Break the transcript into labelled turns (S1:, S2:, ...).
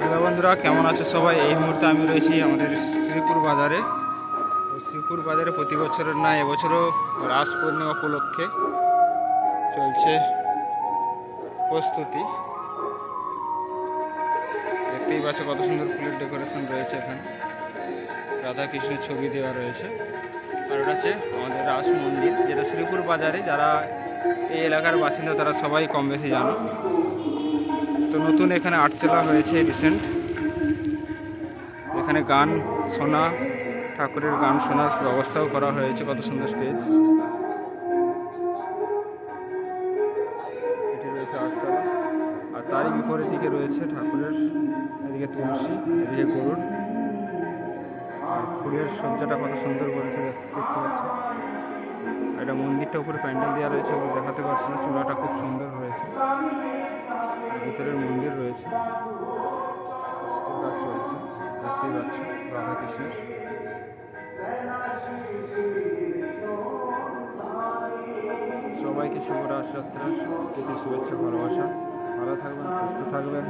S1: Hello বন্ধুরা, কেমন আছে সবাই? এই মুহূর্তে আমি রয়েছি আমাদের শ্রীপুর বাজারে। শ্রীপুর বাজারে প্রতি বছরের না, এবছরও রাস পূর্ণিমা উপলক্ষে চলছে প্রস্তুতি। দেখতেই পাচ্ছ কত সুন্দর ফুলের ডেকোরেশন রয়েছে এখানে। রাধা কৃষ্ণের ছবি দেওয়া রয়েছে। আর ওটা আমাদের রাস মন্দির, যেটা শ্রীপুর বাজারে। যারা এই এলাকার বাসিন্দা, তারা সবাই কম বেশি জানো। তো নতুন এখানে আটচালা হয়েছে রিসেন্ট এখানে গান শোনা, ঠাকুরের গান শোনার ব্যবস্থাও করা হয়েছে কত সুন্দর স্টেজ এটি আর তারই বিপরীত দিকে রয়েছে ঠাকুরের, এদিকে তুলসী, এদিকে গরুর আর ফুলের সজ্জাটা কত সুন্দর করেছে দেখতে পাচ্ছ। এটা মন্দিরটা উপরে প্যান্ডেল দেওয়া রয়েছে দেখাতে পারছি না, চূড়াটা খুব সুন্দর। ভিতরের মন্দির রয়েছে। সবাইকে শুভ রাজযাত্রা। শুভেচ্ছা ভালোবাসা। ভালো থাকবেন সুস্থ থাকবেন।